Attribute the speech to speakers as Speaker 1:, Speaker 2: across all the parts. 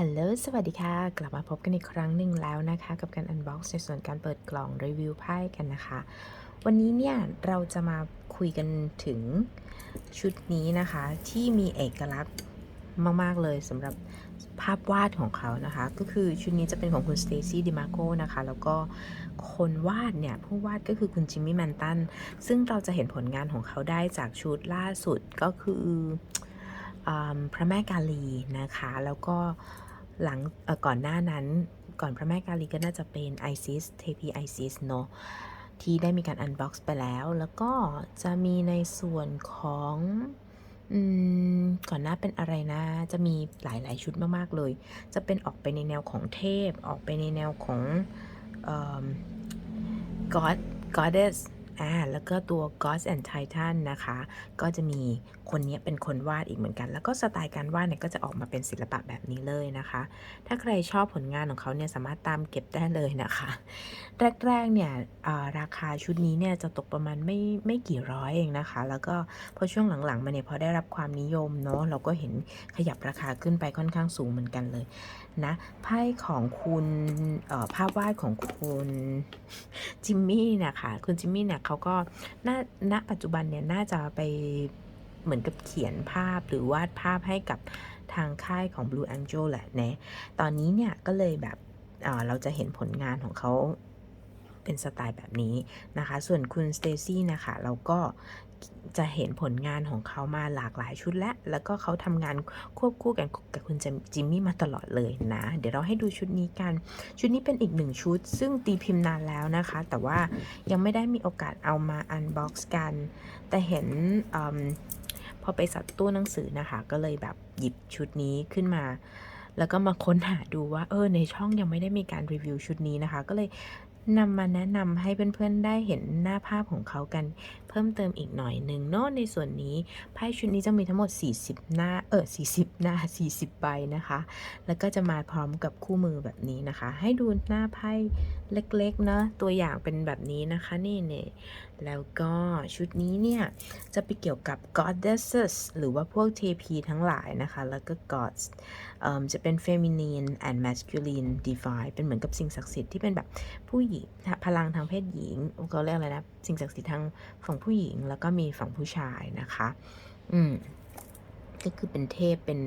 Speaker 1: ฮัลโหล สวัสดีค่ะ กลับมาพบกันอีกครั้งหนึ่งแล้วนะคะ กับการอันบ็อกซ์ในส่วนการเปิดกล่องรีวิวไพ่กันนะคะ วันนี้เนี่ยเราจะมาคุยกันถึงชุดนี้นะคะ ที่มีเอกลักษณ์มาก ๆ เลยสำหรับภาพวาดของเขานะคะ ก็คือชุดนี้จะเป็นของคุณสเตซี่ดิมาโกนะคะ แล้วก็คนวาดเนี่ย ผู้วาดก็คือคุณจิมมี่แมนตัน ซึ่งเราจะเห็นผลงานของเขาได้จากชุดล่าสุดก็คืออพระแม่กาลีนะคะ แล้วก็ หลังก่อนหน้านั้นก่อนพระแม่กาลีก็น่าจะเป็นไอซิสเทพีไอซิสเนาะที่ได้มีการอันบ็อกซ์ไปแล้ว แล้วก็จะมีในส่วนของก่อนหน้าเป็นอะไรนะ จะมีหลาย ๆ ชุดมาก ๆ เลย จะเป็นออกไปในแนวของเทพ ออกไปในแนวของ God Goddess อ่าแล้วก็ตัว Gods and Titan นะคะ ก็จะมีคนนี้เป็นคนวาดอีกเหมือนกัน แล้วก็สไตล์การวาดเนี่ยก็จะออกมาเป็นศิลปะแบบนี้เลยนะคะ ถ้าใครชอบผลงานของเขาเนี่ยสามารถตามเก็บได้เลยนะคะ แรกๆเนี่ยราคาชุดนี้เนี่ยจะตกประมาณไม่ไม่กี่ร้อยเองนะคะ แล้วก็พอช่วงหลังๆมาเนี่ยพอได้รับความนิยมเนาะเราก็เห็นขยับราคาขึ้นไปค่อนข้างสูงเหมือนกันเลย นะไพ่ของคุณภาพวาดของคุณจิมมี่นะคะคุณจิมมี่เนี่ยเขาก็ณณปัจจุบันเนี่ยน่าจะไปเหมือนกับเขียนภาพหรือวาดภาพให้กับทางค่ายของ Blue Angel แหละนะตอนนี้เนี่ยก็เลยแบบเราจะเห็นผลงานของเขาเป็นสไตล์แบบนี้นะคะ ส่วนคุณสเตซี่นะคะ เราก็ จะเห็นผลงานของเขามาหลากหลายชุดและแล้วก็เขาทำงานควบคู่กันกับคุณจิมมี่มาตลอดเลยนะ เดี๋ยวเราให้ดูชุดนี้กัน ชุดนี้เป็นอีกหนึ่งชุด ซึ่งตีพิมพ์นานแล้วนะคะ แต่ว่ายังไม่ได้มีโอกาสเอามาอันบ็อกซ์กัน แต่เห็นอพอไปสัตว์ตู้หนังสือนะคะ ก็เลยแบบหยิบชุดนี้ขึ้นมาแล้วก็มาค้นหาดูว่าเออในช่องยังไม่ได้มีการรีวิวชุดนี้นะคะ ก็เลย นำมาแนะนำให้เพื่อนๆได้เห็นหน้าภาพของเขากัน เพิ่มเติมอีกหน่อยหนึ่งเนาะในส่วนนี้ไพ่ชุดนี้จะมีทั้งหมด 40 หน้าเออ40 หน้า 40 ใบนะคะ แล้วก็จะมาพร้อมกับคู่มือแบบนี้นะคะ ให้ดูหน้าไพ่เล็กๆเนาะตัวอย่างเป็นแบบนี้นะคะนี่เนี่ยแล้วก็ชุดนี้เนี่ย จะไปเกี่ยวกับ goddesses หรือว่าพวกเทพีทั้งหลายนะคะ แล้วก็ gods เอิ่มจะเป็น feminine and masculine divine เป็นเหมือนกับสิ่งศักดิ์สิทธิ์ที่เป็นแบบผู้หญิงพลังทางเพศหญิงเขาเรียกอะไรนะ สิ่งศักดิ์สิทธิ์ทางฝั่งผู้หญิง แล้วก็มีฝั่งผู้ชายนะคะ อืมก็คือเป็นเทพเป็น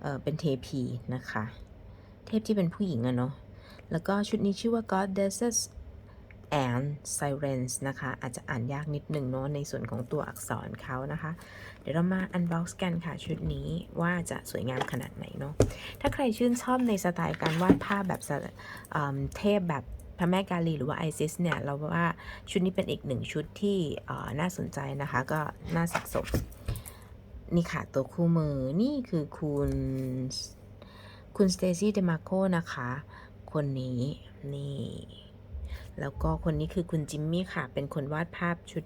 Speaker 1: เอ่อเป็นเทพีนะคะ เทพที่เป็นผู้หญิงอะเนาะแล้วก็ชุดนี้ชื่อว่า goddesses and sirens นะคะ อาจจะอ่านยากนิดหนึ่งเนาะในส่วนของตัวอักษรเขานะคะ เดี๋ยวเรามา unbox กันค่ะชุดนี้ว่าจะสวยงามขนาดไหนเนาะถ้าใครชื่นชอบในสไตล์การวาดภาพแบบสะอืมเทพแบบพระแม่กาลีหรือว่าไอซิสเนี่ยเราว่าชุดนี้เป็นอีกหนึ่งชุดที่น่าสนใจนะคะ ก็น่าสะสมนี่ค่ะ ตัวคู่มือนี่คือคุณคุณสเตซี่เดมาโกนะคะ คนนี้นี่ แล้วก็คนนี้คือคุณจิมมี่ค่ะ เป็นคนวาดภาพชุด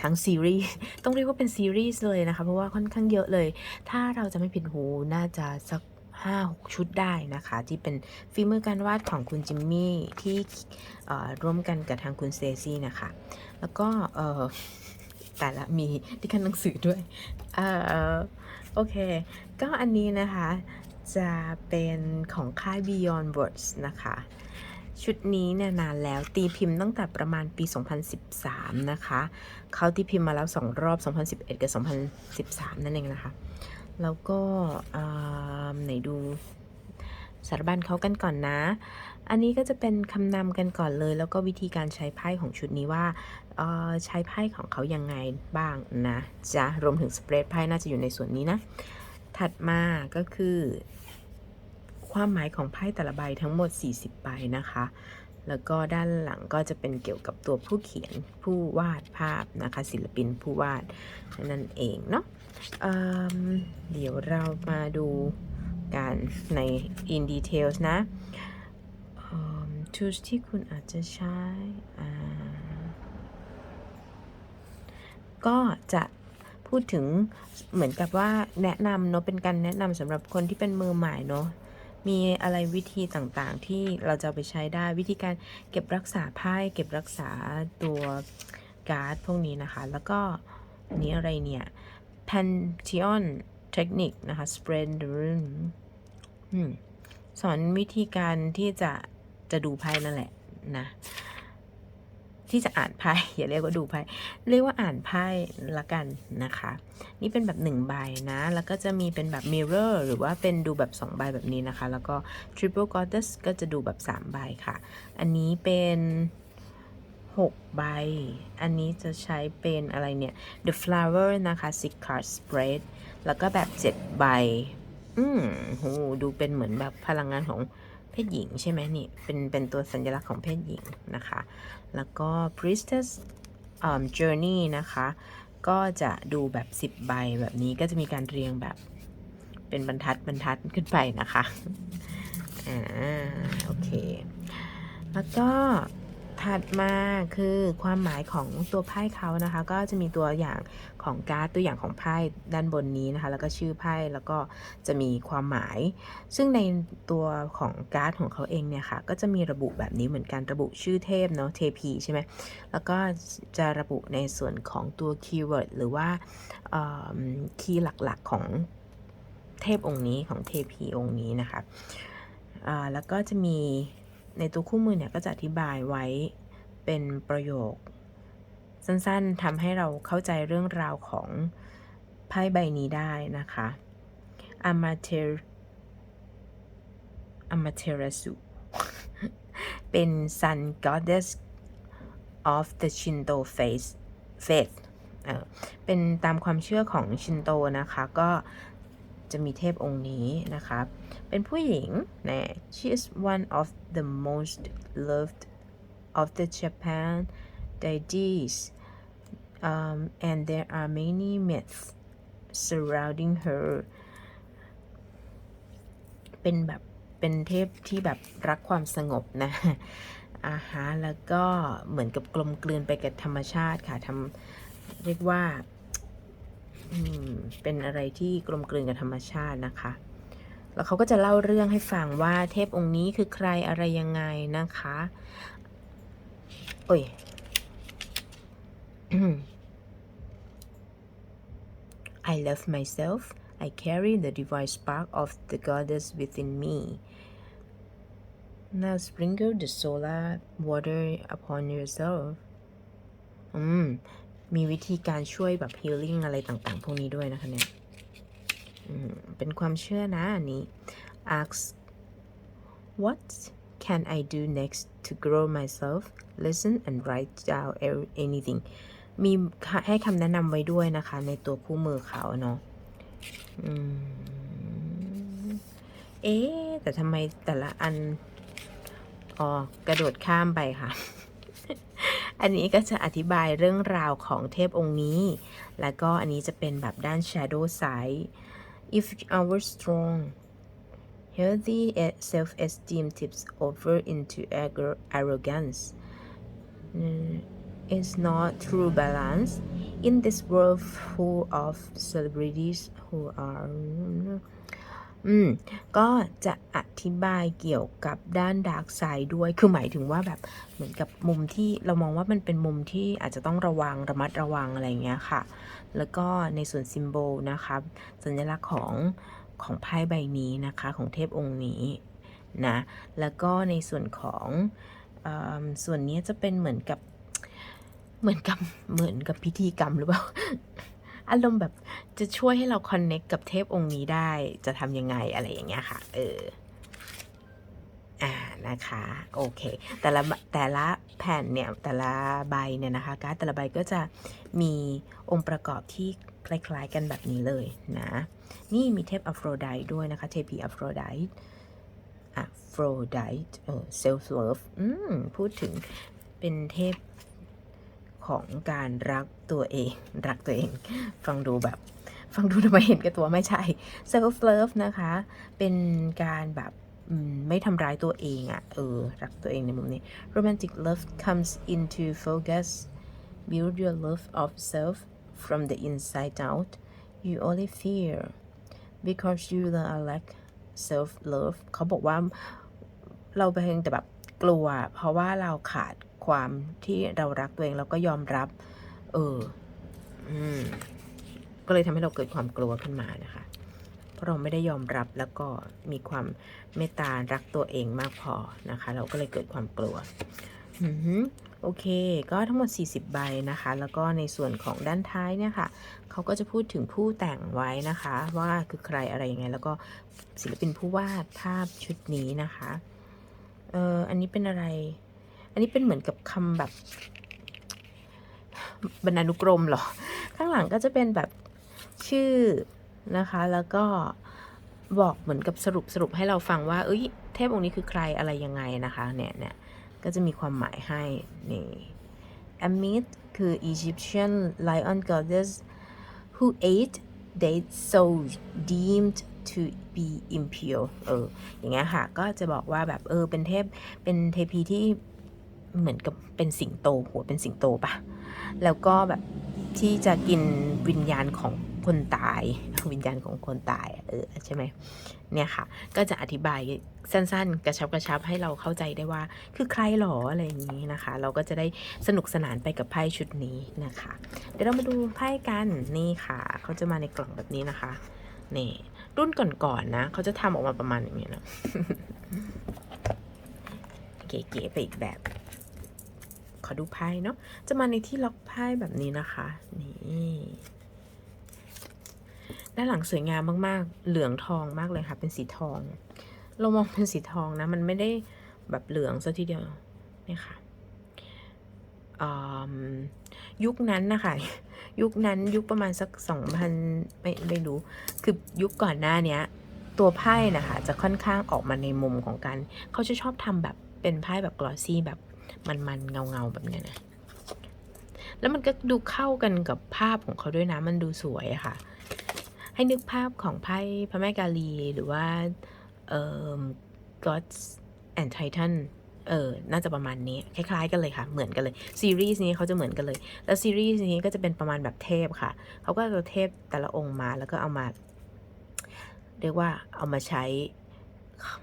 Speaker 1: ทั้งซีรีส์ ต้องเรียกว่าเป็นซีรีส์เลยนะคะ เพราะว่าค่อนข้างเยอะเลย ถ้าเราจะไม่ผิดหูน่าจะสัก5-6ชุดได้นะคะ ที่เป็นฝีมือการวาดของคุณจิมมี่ที่ร่วมกันกับทางคุณเซซี่นะคะ แล้วก็แต่ละมีที่ขั้นหนังสือด้วยเออโอเค ก็อันนี้นะคะจะเป็นของค่าย Beyond Words นะคะ ชุดนี้เนี่ยนานแล้วตีพิมพ์ตั้งแต่ประมาณปี 2013 นะคะ เขาตีพิมพ์มาแล้ว 2 รอบ 2011 กับ 2013 นั่นเองนะคะ แล้วก็ไหนดูสารบัญเขากันก่อนนะ อันนี้ก็จะเป็นคำนำกันก่อนเลย แล้วก็วิธีการใช้ไพ่ของชุดนี้ว่าใช้ไพ่ของเขายังไงบ้างนะจะรวมถึงสเปรดไพ่น่าจะอยู่ในส่วนนี้นะ ถัดมาก็คือ ความหมายของไพ่แต่ละใบทั้งหมด 40 ใบนะคะ แล้วก็ด้านหลังก็จะเป็นเกี่ยวกับตัวผู้เขียนผู้วาดภาพนะคะ ศิลปินผู้วาดนั่นเองเนาะเเดี๋ยวเรามาดูกันใน in details นะ tools ที่คุณอาจจะใช้ก็จะพูดถึงเหมือนกับว่าแนะนำเนาะเป็นการแนะนำสำหรับคนที่เป็นมือใหม่เนาะ มีอะไรวิธีต่างๆ ที่เราจะไปใช้ได้วิธีการเก็บรักษาไพ่เก็บรักษาตัวการ์ดพวกนี้นะคะ แล้วก็อันนี้อะไรเนี่ย Pantheon Technique นะคะ Spread the room อืมสอนวิธีการที่จะจะดูไพ่นั่นแหละนะ ที่จะอ่านไพ่อย่าเรียกว่าดูไพ่เรียกว่าอ่านไพ่ละกันนะคะ นี่เป็นแบบหนึ่งใบนะ แล้วก็จะมีเป็นแบบ mirror หรือว่าเป็นดูแบบสองใบแบบนี้นะคะ แล้วก็ triple goddess ก็จะดูแบบสามใบค่ะ อันนี้เป็นหกใบ อันนี้จะใช้เป็นอะไรเนี่ย the flower นะคะ six card spread แล้วก็แบบเจ็ดใบ อืมโหดูเป็นเหมือนแบบพลังงานของ เพศหญิงใช่ไหมนี่ เป็น เป็นตัวสัญลักษณ์ของเพศหญิงนะคะ แล้วก็ priestess um, journey นะคะ ก็จะดูแบบ 10 ใบแบบนี้ก็จะมีการเรียงแบบเป็นบรรทัดบรรทัดขึ้นไปนะคะ อ่า โอเค แล้วก็ ถัดมาคือความหมายของตัวไพ่เขานะคะ ก็จะมีตัวอย่างของการ์ดตัวอย่างของไพ่ด้านบนนี้นะคะ แล้วก็ชื่อไพ่แล้วก็จะมีความหมาย ซึ่งในตัวของการ์ดของเขาเองเนี่ยค่ะ ก็จะมีระบุแบบนี้เหมือนกันระบุชื่อเทพเนาะเทพีใช่ไหมแล้วก็จะระบุในส่วนของตัวคีย์เวิร์ดหรือว่าคีย์หลักๆของเทพองค์นี้ของเทพีองค์นี้นะคะแล้วก็จะมี ในตัวคู่มือเนี่ยก็จะอธิบายไว้เป็นประโยค สั้นๆทำให้เราเข้าใจเรื่องราวของไพ่ใบนี้ได้นะคะ Amater Amaterasu เป็น Sun Goddess of the Shinto faith faith เอ่อเป็นตามความเชื่อของชินโตนะคะ ก็ จะมีเทพองค์นี้นะคะ เป็นผู้หญิงนะ she is one of the most loved of the Japan deities um, and there are many myths surrounding her เป็นแบบเป็นเทพที่แบบรักความสงบนะอาฮะแล้วก็เหมือนกับกลมกลืนไปกับธรรมชาติค่ะทำเรียกว่า เป็นอะไรที่กลมกลืนกับธรรมชาตินะคะ แล้วเขาก็จะเล่าเรื่องให้ฟังว่าเทพองค์นี้คือใครอะไรยังไงนะคะโอ้ย I love myself. I carry the divine spark of the goddess within me. Now sprinkle the solar water upon yourself. อืม มีวิธีการช่วยแบบ healing อะไรต่างๆ พวกนี้ด้วยนะคะเนี่ยเป็นความเชื่อนะอันนี้ ask what can I do next to grow myself listen and write down every- anything มีให้คำแนะนำไว้ด้วยนะคะ ในตัวคู่มือเขาเนาะเอ๊แต่ทำไมแต่ละอัน อ๋อกระโดดข้ามไปค่ะ อันนี้ก็จะอธิบายเรื่องราวของเทพองค์นี้ แล้วก็อันนี้จะเป็นแบบด้าน shadow side if our strong healthy self-esteem tips over into arrogance. is not true balance in this world full of celebrities who are อืม ก็จะอธิบายเกี่ยวกับด้านดาร์กไซด์ด้วย คือหมายถึงว่าแบบเหมือนกับมุมที่เรามองว่ามันเป็นมุมที่อาจจะต้องระวังระมัดระวังอะไรอย่างเงี้ยค่ะ แล้วก็ในส่วนซิมโบลนะคะสัญลักษณ์ของของไพ่ใบนี้นะคะ ของเทพองค์นี้นะ แล้วก็ในส่วนของเอส่วนนี้จะเป็นเหมือนกับเหมือนกับเหมือนกับพิธีกรรมหรือเปล่า อารมณ์แบบจะช่วยให้เราคอนเน็กกับเทพองค์นี้ได้จะทำยังไงอะไรอย่างเงี้ยค่ะ เอออ่านะคะโอเค แต่ละแต่ละแผ่นเนี่ยแต่ละใบเนี่ยนะคะการ์ดแต่ละใบก็จะมีองค์ประกอบที่คล้ายๆกันแบบนี้เลยนะ นี่มีเทพอโฟรไดต์ด้วยนะคะเทพีอโฟรไดต์อโฟรไดต์เออเซลฟ์เลิฟอืมพูดถึงเป็นเทพ ของการรักตัวเอง รักตัวเอง ฟังดูแบบ ฟังดูทำไมเห็นกับตัวไม่ใช่ self love นะคะ เป็นการแบบไม่ทำร้ายตัวเองอะ่ะ เออ รักตัวเองในมุมนี้ romantic love comes into focus build your love of self from the inside out you only fear because you lack self love เขาบอกว่าเราเพียงแต่แบบกลัว เพราะว่าเราขาด ความที่เรารักตัวเองแล้วก็ยอมรับ เออ อืม ก็เลยทำให้เราเกิดความกลัวขึ้นมานะคะ เพราะเราไม่ได้ยอมรับแล้วก็มีความเมตตารักตัวเองมากพอนะคะ เราก็เลยเกิดความกลัวอือโอเค ก็ทั้งหมด 40 ใบนะคะ แล้วก็ในส่วนของด้านท้ายเนี่ยค่ะ เขาก็จะพูดถึงผู้แต่งไว้นะคะ ว่าคือใครอะไรยังไง แล้วก็ศิลปินผู้วาดภาพชุดนี้นะคะ เอออันนี้เป็นอะไร อันนี้เป็นเหมือนกับคำแบบบรรณานุกรมหรอ ข้างหลังก็จะเป็นแบบชื่อนะคะ แล้วก็บอกเหมือนกับสรุปสรุปให้เราฟังว่า เอ้ย เทพองค์นี้คือใครอะไรยังไงนะคะ เนี่ยเนี่ยก็จะมีความหมายให้ นี่ Amit คือ Egyptian lion goddess who ate dates so deemed to be impure เออ อย่างเงี้ยค่ะ ก็จะบอกว่าแบบ เออ เป็นเทพ เป็นเทพีที่ เหมือนกับเป็นสิงโตหัวเป็นสิงโตปะแล้วก็แบบที่จะกินวิญญาณของคนตายวิญญาณของคนตายเออใช่ไหมเนี่ยค่ะ ก็จะอธิบายสั้นๆ กระชับกระชับให้เราเข้าใจได้ว่า คือใครหรออะไรอย่างนี้นะคะ เราก็จะได้สนุกสนานไปกับไพ่ชุดนี้นะคะ เดี๋ยวเรามาดูไพ่กันนี่ค่ะ เขาจะมาในกล่องแบบนี้นะคะนี่รุ่นก่อนๆนนะเขาจะทำออกมาประมาณอย่างนี้นะเก๋ๆไปอีกแบบ อดูไพ่เนาะจะมาในที่ล็อกไพ่แบบนี้นะคะนี่ด้านหลังสวยงามมากๆ เหลืองทองมากเลยค่ะ เป็นสีทอง เรามองเป็นสีทองนะ มันไม่ได้แบบเหลืองซะทีเดียวเนี่ยค่ะอืมยุคนั้นนะคะยุคนั้นยุคประมาณสักสองพันไม่ไม่รู้ คือยุคก่อนหน้านี้ตัวไพ่นะคะจะค่อนข้างออกมาในมุมของการเขาจะชอบทำแบบเป็นไพ่แบบกลอซี่แบบ มันๆเงาๆแบบเนี้ยนะ แล้วมันก็ดูเข้ากันกับภาพของเขาด้วยนะ มันดูสวยค่ะ ให้นึกภาพของไพ่พระแม่กาลีหรือว่า เอ่อ Gods and Titan เออ น่าจะประมาณนี้ คล้าย ๆ กันเลยค่ะ เหมือนกันเลย ซีรีส์นี้เขาจะเหมือนกันเลย แล้วซีรีส์นี้ก็จะเป็นประมาณแบบเทพค่ะ เขาก็จะเทพแต่ละองค์มาแล้วก็เอามา เรียกว่าเอามาใช้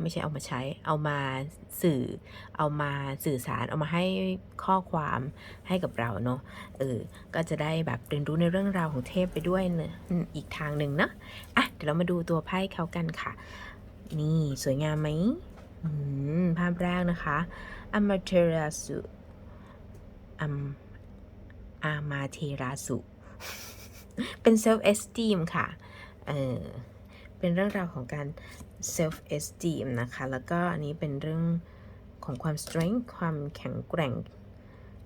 Speaker 1: ไม่ใช่เอามาใช้ เอามาสื่อ เอามาสื่อสาร เอามาให้ข้อความให้กับเราเนาะ เออ ก็จะได้แบบเรียนรู้ในเรื่องราวของเทพไปด้วยเนะอีกทางหนึ่งเนาะอะ เดี๋ยวเรามาดูตัวไพ่เขากันค่ะ นี่สวยงามไหมภาพแรกนะคะอามาเทราสุอัมอามาเทราสุ เป็น self esteem ค่ะ เออ เป็นเรื่องราวของการ self esteem นะคะ แล้วก็อันนี้เป็นเรื่องของความ strength ความแข็งแกร่ง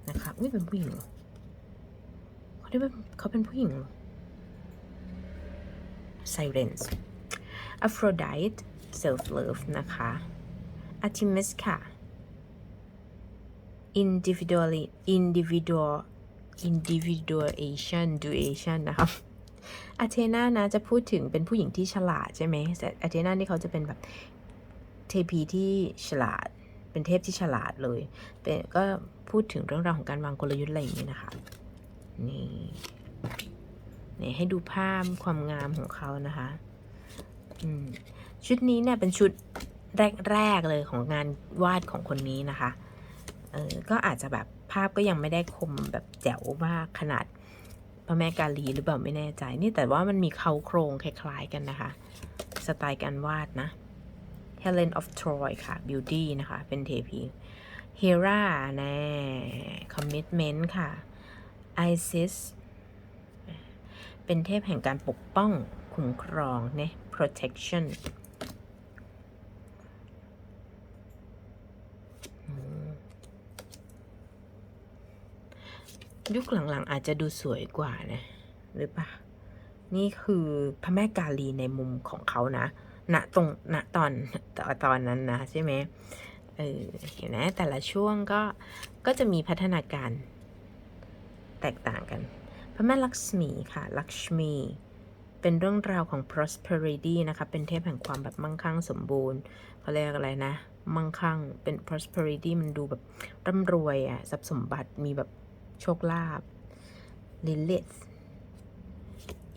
Speaker 1: นะคะอุ้ยเป็นผู้หญิงเหรอเขาได้เป็นเขาเป็นผู้หญิงเหรอ Silence Aphrodite self love นะคะ Artemis ค่ะ individually individual individuation duation นะคะ อาเทนานะจะพูดถึงเป็นผู้หญิงที่ฉลาดใช่ไหมแต่อาเทนานี่เขาจะเป็นแบบเทพีที่ฉลาด เป็นเทพที่ฉลาดเลยเป็นก็พูดถึงเรื่องราวของการวางกลยุทธ์อะไรอย่างนี้นะคะ นี่นี่ให้ดูภาพความงามของเขานะคะชุดนี้เนี่ยเป็นชุดแรกๆเลยของงานวาดของคนนี้นะคะ เออก็อาจจะแบบภาพก็ยังไม่ได้คมแบบแจ๋วมากขนาด พระแม่กาลีหรือเปล่าไม่แน่ใจ นี่แต่ว่ามันมีเขาโครงคล้ายๆกันนะคะ สไตล์การวาดนะ Helen of Troy ค่ะ Beauty นะคะ เป็นเทพี Hera แน่ Commitment ค่ะ Isis เป็นเทพแห่งการปกป้อง คุ้มครองเนี่ย protection ยุคหลังๆ อาจจะดูสวยกว่านะหรือปะนี่คือพระแม่กาลีในมุมของเขานะณตรงณตอนตอนตอนนั้นนะใช่ไหมเออเห็นไหมแต่ละช่วงก็ก็จะมีพัฒนาการแตกต่างกัน พระแม่ลักษมีค่ะ ลักษมี เป็นเรื่องราวของ prosperity นะคะ เป็นเทพแห่งความแบบมั่งคั่งสมบูรณ์เขาเรียกอะไรนะ มั่งคั่ง เป็น prosperity มันดูแบบร่ำรวยอะทรัพย์สมบัติ มีแบบ โชคลาภ Lilith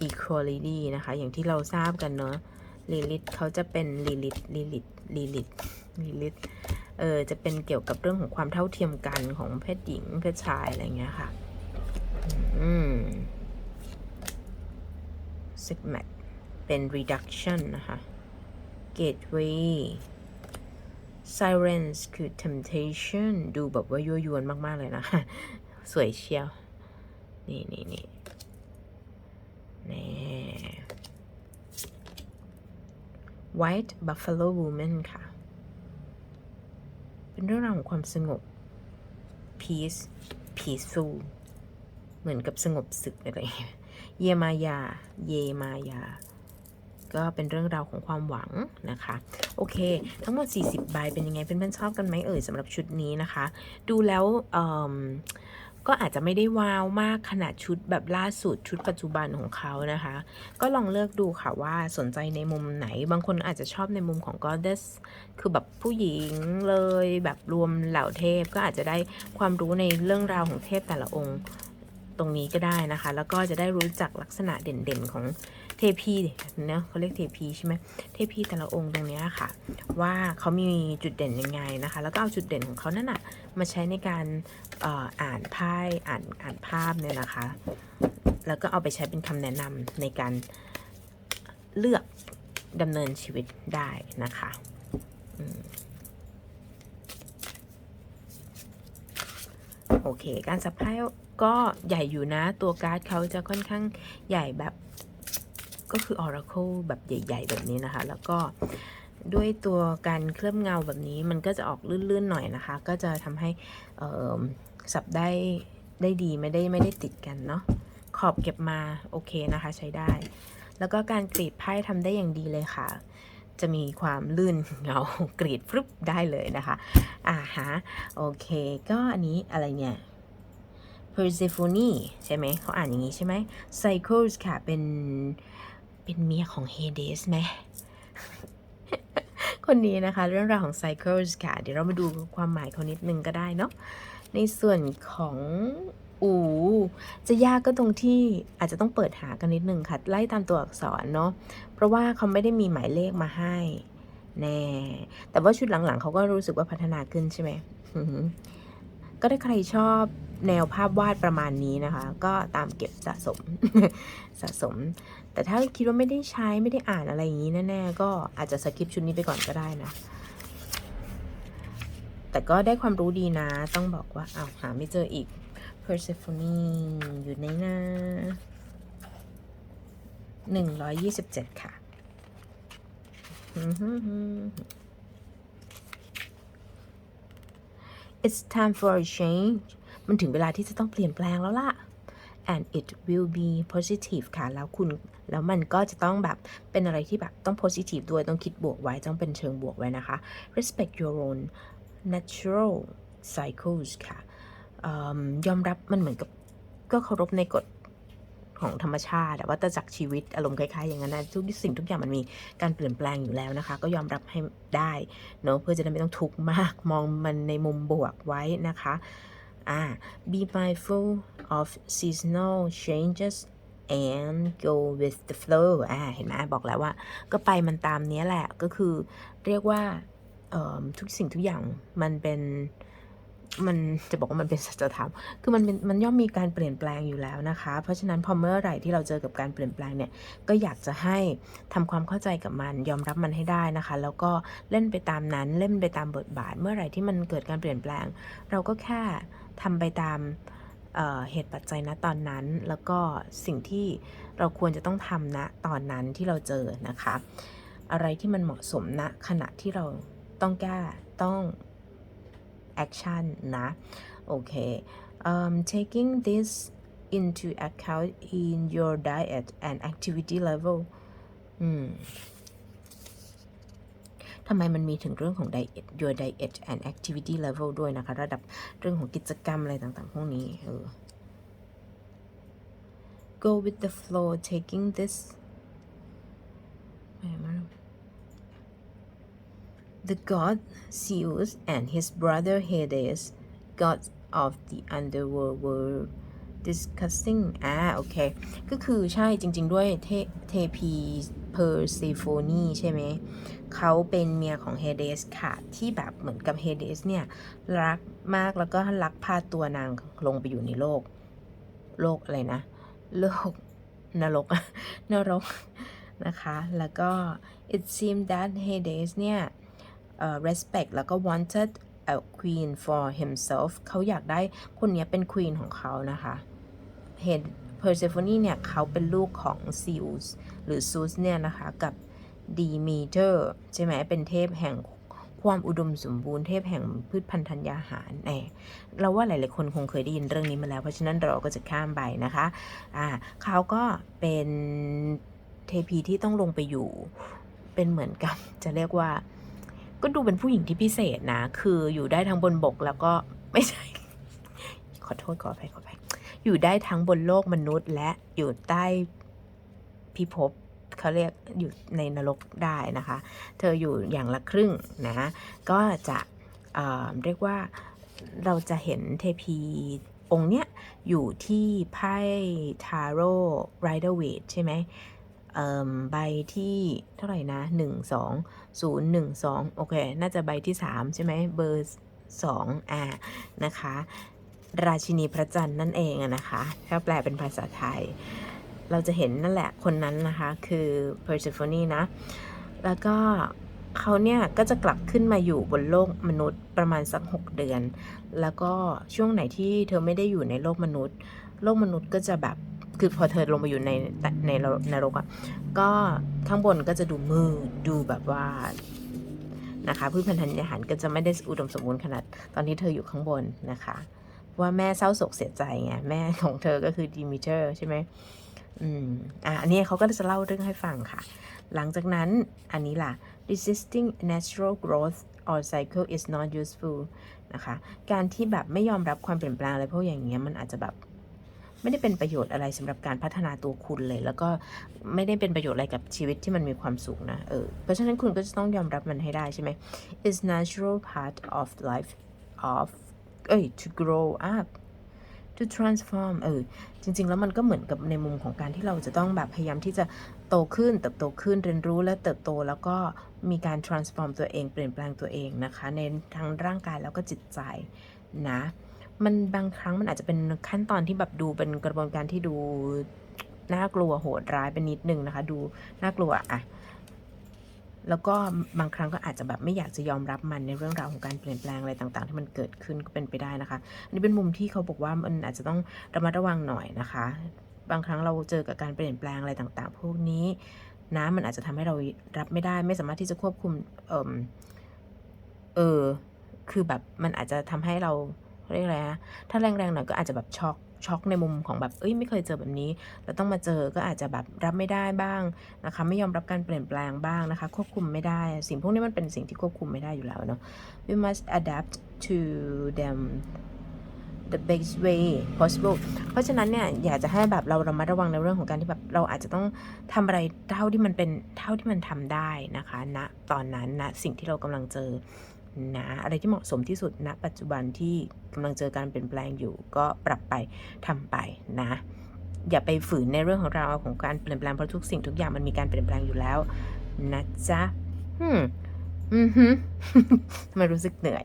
Speaker 1: equality นะคะ อย่างที่เราทราบกันเนาะ Lilith เขาจะเป็น Lilith Lilith Lilith Lilith เออจะเป็นเกี่ยวกับเรื่องของความเท่าเทียมกันของเพศหญิงเพศชายอะไรเงี้ยค่ะ อืม s i g m a เป็น reduction นะคะ gateway silence คือ temptation ดูแบบว่ายั่วยวนมาก ๆ เลยนะคะ สวยเชียว นี่นี่นี่นี่ white buffalo woman ค่ะ เป็นเรื่องราวของความสงบ peace peaceful เหมือนกับสงบศึกอะไรเยมายา เยมายา ก็เป็นเรื่องราวของความหวังนะคะ โอเค ทั้งหมด 40 ใบเป็นยังไงเป็นเพื่อนๆชอบกันไหมเอ่ยสำหรับชุดนี้นะคะ ดูแล้วเอิ่ม ก็อาจจะไม่ได้ว้าวมากขนาดชุดแบบล่าสุดชุดปัจจุบันของเขานะคะ ก็ลองเลือกดูค่ะว่าสนใจในมุมไหน บางคนอาจจะชอบในมุมของ goddess คือแบบผู้หญิงเลยแบบรวมเหล่าเทพก็อาจจะได้ความรู้ในเรื่องราวของเทพแต่ละองค์ ตรงนี้ก็ได้นะคะ แล้วก็จะได้รู้จักลักษณะเด่นๆของเทพีเนาะเขาเรียกเทพีใช่ไหมเทพีแต่ละองค์ตรงนี้ค่ะ ว่าเขามีจุดเด่นยังไงนะคะ แล้วก็เอาจุดเด่นของเขานั่นน่ะมาใช้ในการอ่ออ่านไพ่อ่านอ่านภาพเนี่ยนะคะ แล้วก็เอาไปใช้เป็นคำแนะนำในการเลือกดำเนินชีวิตได้นะคะโอเค การสับไพ่ ก็ใหญ่อยู่นะตัวการ์ดเขาจะค่อนข้างใหญ่แบบก็คือ Oracle แบบใหญ่ ๆ แบบนี้นะคะ แล้วก็ด้วยตัวการเคลือบเงาแบบนี้มันก็จะออกลื่นๆหน่อยนะคะ ก็จะทำให้สับได้ได้ดีไม่ได้ไม่ได้ติดกันเนาะขอบเก็บมาโอเคนะคะใช้ได้ แล้วก็การกรีดไพ่ทำได้อย่างดีเลยค่ะ จะมีความลื่นเงากรีดฟรึบได้เลยนะคะ อ่าฮะโอเค ก็อันนี้อะไรเนี่ย Persephone ใช่ไหม เขาอ่านอย่างนี้ใช่ไหม Cycles ค่ะ เป็น เป็นเมียของ Hades ไหม คนนี้นะคะ เรื่องราวของ Cycles ค่ะ เดี๋ยวเรามาดูความหมายเขานิดนึงก็ได้เนาะ ในส่วนของอูจะยากก็ตรงที่อาจจะต้องเปิดหากันนิดนึงค่ะ ไล่ตามตัวอักษรเนาะ เพราะว่าเขาไม่ได้มีหมายเลขมาให้แน่ แต่ว่าชุดหลังๆ เขาก็รู้สึกว่าพัฒนาขึ้นใช่ไหม ก็ได้ใครชอบ แนวภาพวาดประมาณนี้นะคะ ก็ตามเก็บสะสมสะสม แต่ถ้าคิดว่าไม่ได้ใช้ไม่ได้อ่านอะไรอย่างนี้แน่ๆก็อาจจะสกิปชุดนี้ไปก่อนก็ได้นะ แต่ก็ได้ความรู้ดีนะ ต้องบอกว่าอ้าวหาไม่เจออีก Persephone อยู่ในหน้าหนึ่งร้อยยี่สิบเจ็ดค่ะ It's time for a change มันถึงเวลาที่จะต้องเปลี่ยนแปลงแล้วล่ะ and it will be positive ค่ะ แล้วคุณ แล้วมันก็จะต้องแบบ เป็นอะไรที่แบบต้อง positive ด้วย ต้องคิดบวกไว้ ต้องเป็นเชิงบวกไว้นะคะ respect your own natural cycles ค่ะเอิ่มยอมรับมันเหมือนกับ ก็เคารพในกฎของธรรมชาติอะวัฏจักรชีวิตอารมณ์คล้ายๆอย่างนั้นนะทุกสิ่งทุกอย่างมันมีการเปลี่ยนแปลงอยู่แล้วนะคะ ก็ยอมรับให้ได้เนอะเพื่อจะได้ไม่ต้องทุกข์มาก มองมันในมุมบวกไว้นะคะ อ่า be mindful of seasonal changes and go with the flow อ่า เห็นไหมบอกแล้วว่า ก็ไปมันตามเนี้ยแหละ ก็คือเรียกว่าเอิ่มทุกสิ่งทุกอย่างมันเป็นมันจะบอกว่ามันเป็นสัจธรรม คือมันเป็นมันย่อมมีการเปลี่ยนแปลงอยู่แล้วนะคะ เพราะฉะนั้นพอเมื่อไหร่ที่เราเจอกับการเปลี่ยนแปลงเนี่ย ก็อยากจะให้ทำความเข้าใจกับมัน ยอมรับมันให้ได้นะคะ แล้วก็เล่นไปตามนั้น เล่นไปตามบทบาท เมื่อไหร่ที่มันเกิดการเปลี่ยนแปลง เราก็แค่ ทำไปตามเเหตุปัจจัยณตอนนั้น แล้วก็สิ่งที่เราควรจะต้องทำณตอนนั้นที่เราเจอนะคะ อะไรที่มันเหมาะสมณขณะที่เราต้องแก้ต้อง action นะโอเค um, taking this into account in your diet and activity level อืม ทำไมมันมีถึงเรื่องของ diet your diet and activity level ด้วยนะคะ ระดับเรื่องของกิจกรรมอะไรต่างๆ พวกนี้เออ go with the flow taking this The god Zeus and his brother Hades, gods of the underworld, were discussing อ่าโอเค ก็คือใช่จริง ๆ ด้วยเทพีเพอร์ซีโฟนีใช่ไหม เขาเป็นเมียของเฮเดสค่ะ ที่แบบเหมือนกับเฮเดสเนี่ย รักมากแล้วก็ลักพาตัวนางลงไปอยู่ในโลก โลกอะไรนะ โลกนรกนรกนะคะ แล้วก็ it seemed that Hades เนี่ยเอ่อ respect แล้วก็ wanted a queen for himself เขาอยากได้คนนี้เป็น queen ของเขานะคะเห็น Persephone เนี่ย เขาเป็นลูกของซิลส์หรือซูสเนี่ยนะคะ กับ ดีมีเตอร์ใช่ไหมเป็นเทพแห่งความอุดมสมบูรณ์เทพแห่งพืชพันธัญญาหารแหมเราว่าหลาย ๆ คนคงเคยได้ยินเรื่องนี้มาแล้ว เพราะฉะนั้นเราก็จะข้ามไปนะคะอ่าเขาก็เป็นเทพีที่ต้องลงไปอยู่เป็นเหมือนกับจะเรียกว่า ก็ดูเป็นผู้หญิงที่พิเศษนะ คืออยู่ได้ทั้งบนบกแล้วก็ไม่ใช่ ขอโทษขออภัยขออภัยอยู่ได้ทั้งบนโลกมนุษย์และอยู่ใต้พิภพ เขาเรียกอยู่ในนรกได้นะคะ เธออยู่อย่างละครึ่งนะก็จะเเรียกว่าเราจะเห็นเทพีองค์เนี้ยอยู่ที่ไพ่ทาโร่ไรเดอร์เวทใช่ไหมใบที่เท่าไหร่นะ 1 2 0 1 2 โอเค น่าจะใบที่ 3 ใช่ไหมเบอร์ 2 อ่า นะคะ ราชินีพระจันทร์นั่นเองนะคะ ถ้าแปลเป็นภาษาไทย เราจะเห็นนั่นแหละคนนั้นนะคะคือ Persephone นะ แล้วก็เขาเนี่ยก็จะกลับขึ้นมาอยู่บนโลกมนุษย์ประมาณสัก 6 เดือน แล้วก็ช่วงไหนที่เธอไม่ได้อยู่ในโลกมนุษย์ โลกมนุษย์ก็จะแบบคือพอเธอลงมาอยู่ในในนรกอะ่ะก็ข้างบนก็จะดูมืดดูแบบว่านะคะพืชพันธุ์ธัญญาหารก็จะไม่ได้อุดมสมบูรณ์ขนาดตอนที่เธออยู่ข้างบนนะคะ ว่าแม่เศร้าโศกเสียใจไงแม่ของเธอก็คือดีมิเตอร์ใช่ไหม อืมอะอันนี้เขาก็จะเล่าเรื่องให้ฟังค่ะ หลังจากนั้นอันนี้ล่ะ resisting natural growth or cycle is not useful นะคะ การที่แบบไม่ยอมรับความเปลี่ยนแปลงอะไรพวกอย่างเงี้ยมันอาจจะแบบไม่ได้เป็นประโยชน์อะไรสำหรับการพัฒนาตัวคุณเลย แล้วก็ไม่ได้เป็นประโยชน์อะไรกับชีวิตที่มันมีความสุขนะเออเพราะฉะนั้นคุณก็จะต้องยอมรับมันให้ได้ใช่ไหม is natural part of life of เอ้ย to grow up to transform เออจริง ๆ แล้วมันก็เหมือนกับในมุมของการที่เราจะต้องแบบพยายามที่จะโตขึ้นเติบโตขึ้นเรียนรู้และเติบโตแล้วก็มีการ transform ตัวเองเปลี่ยนแปลงตัวเองนะคะในทั้งร่างกายแล้วก็จิตใจนะมันบางครั้งมันอาจจะเป็นขั้นตอนที่แบบดูเป็นกระบวนการที่ดูน่ากลัวโหดร้ายเป็นนิดนึงนะคะ ดูน่ากลัวอะ แล้วก็บางครั้งก็อาจจะแบบไม่อยากจะยอมรับมันในเรื่องราวของการเปลี่ยนแปลงอะไรต่างๆ ที่มันเกิดขึ้นก็เป็นไปได้นะคะ อันนี้เป็นมุมที่เขาบอกว่ามันอาจจะต้องระมัดระวังหน่อยนะคะ บางครั้งเราเจอกับการเปลี่ยนแปลงอะไรต่าง ๆ พวกนี้นะมันอาจจะทำให้เรารับไม่ได้ไม่สามารถที่จะควบคุมเออเออคือแบบมันอาจจะทำให้เราเรียกอะไรนะถ้าแรงๆหน่อยก็อาจจะแบบช็อก ช็อกในมุมของแบบเอ้ยไม่เคยเจอแบบนี้ แล้วต้องมาเจอก็อาจจะแบบรับไม่ได้บ้างนะคะ ไม่ยอมรับการเปลี่ยนแปลงบ้างนะคะ ควบคุมไม่ได้ สิ่งพวกนี้มันเป็นสิ่งที่ควบคุมไม่ได้อยู่แล้วเนาะ we must adapt to them the best way possible เพราะฉะนั้นเนี่ยอยากจะให้แบบเราระมัดระวังในเรื่องของการที่แบบเราอาจจะต้องทำอะไรเท่าที่มันเป็นเท่าที่มันทำได้นะคะณนะตอนนั้นนะสิ่งที่เรากำลังเจอ นะอะไรที่เหมาะสมที่สุดณปัจจุบันที่กำลังเจอการเปลี่ยนแปลงอยู่ก็ปรับไปทำไปนะอย่าไปฝืนในเรื่องของเราของการเปลี่ยนแปลงเพราะทุกสิ่งทุกอย่างมันมีการเปลี่ยนแปลงอยู่แล้วนะจ๊ะอืมอืมฮึทำไมรู้สึกเหนื่อย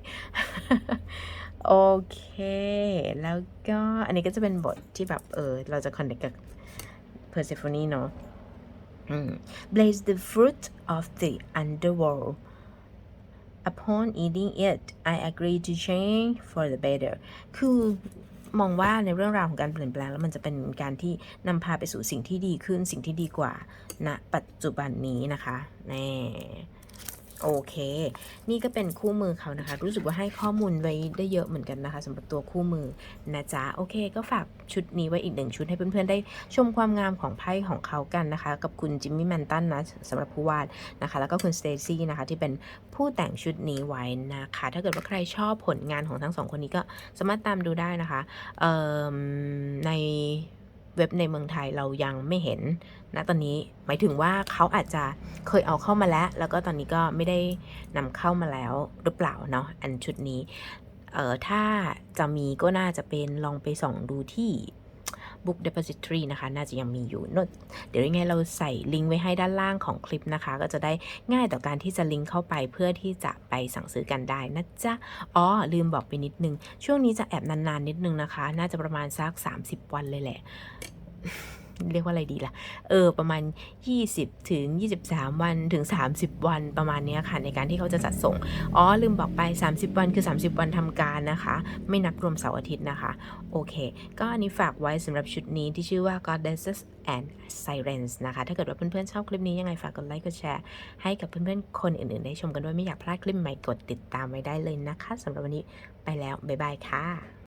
Speaker 1: โอเค แล้วก็อันนี้ก็จะเป็นบทที่แบบเออเราจะคอนเนคกับ Persephone เนาะอืม Blaze the fruit of the underworld upon eating it I agree to change for the better คือมองว่าในเรื่องราวของการเปลี่ยนแปลงแล้วมันจะเป็นการที่นำพาไปสู่สิ่งที่ดีขึ้นสิ่งที่ดีกว่าณนะปัจจุบันนี้นะคะแน่ โอเค นี่ก็เป็นคู่มือเขานะคะ รู้สึกว่าให้ข้อมูลไว้ได้เยอะเหมือนกันนะคะสำหรับตัวคู่มือนะจ๊ะ โอเค ก็ฝากชุดนี้ไว้อีกหนึ่งชุดให้เพื่อนๆได้ชมความงามของไพ่ของเขากันนะคะ กับคุณจิมมี่แมนตันนะสำหรับผู้วาดนะคะ แล้วก็คุณสเตซี่นะคะ ที่เป็นผู้แต่งชุดนี้ไว้นะคะ ถ้าเกิดว่าใครชอบผลงานของทั้งสองคนนี้ก็สามารถตามดูได้นะคะในเว็บในเมืองไทยเรายังไม่เห็น นะตอนนี้หมายถึงว่าเขาอาจจะเคยเอาเข้ามาแล้ว แล้วก็ตอนนี้ก็ไม่ได้นำเข้ามาแล้วหรือเปล่าเนาะอันชุดนี้เอ่อถ้าจะมีก็น่าจะเป็นลองไปส่องดูที่ Book Depository นะคะ น่าจะยังมีอยู่นเดี๋ยวยังไงเราใส่ลิงก์ไว้ให้ด้านล่างของคลิปนะคะ ก็จะได้ง่ายต่อการที่จะลิงก์เข้าไปเพื่อที่จะไปสั่งซื้อกันได้นะจ๊ะ อ๋อ ลืมบอกไปนิดนึง ช่วงนี้จะแอบนานๆนิดนึงนะคะ น่าจะประมาณสัก 30 วันเลยแหละ เรียกว่าอะไรดีล่ะ เออ ประมาณ 20 ถึง 23 วันถึง 30 วันประมาณเนี้ยค่ะ ในการที่เขาจะจัดส่ง อ๋อ ลืมบอกไป 30 วันคือ 30 วันทำการนะคะ ไม่นับรวมเสาร์อาทิตย์นะคะ โอเค ก็อันนี้ฝากไว้สำหรับชุดนี้ที่ชื่อว่า Goddesses and Sirens นะคะ ถ้าเกิดว่าเพื่อนๆชอบคลิปนี้ยังไงฝากกดไลค์กดแชร์ให้กับเพื่อนๆคนอื่นๆ ได้ชมกันด้วยไม่อยากพลาดคลิปใหม่กดติดตามไว้ได้เลยนะคะสำหรับวันนี้ไปแล้วบ๊ายบายค่ะ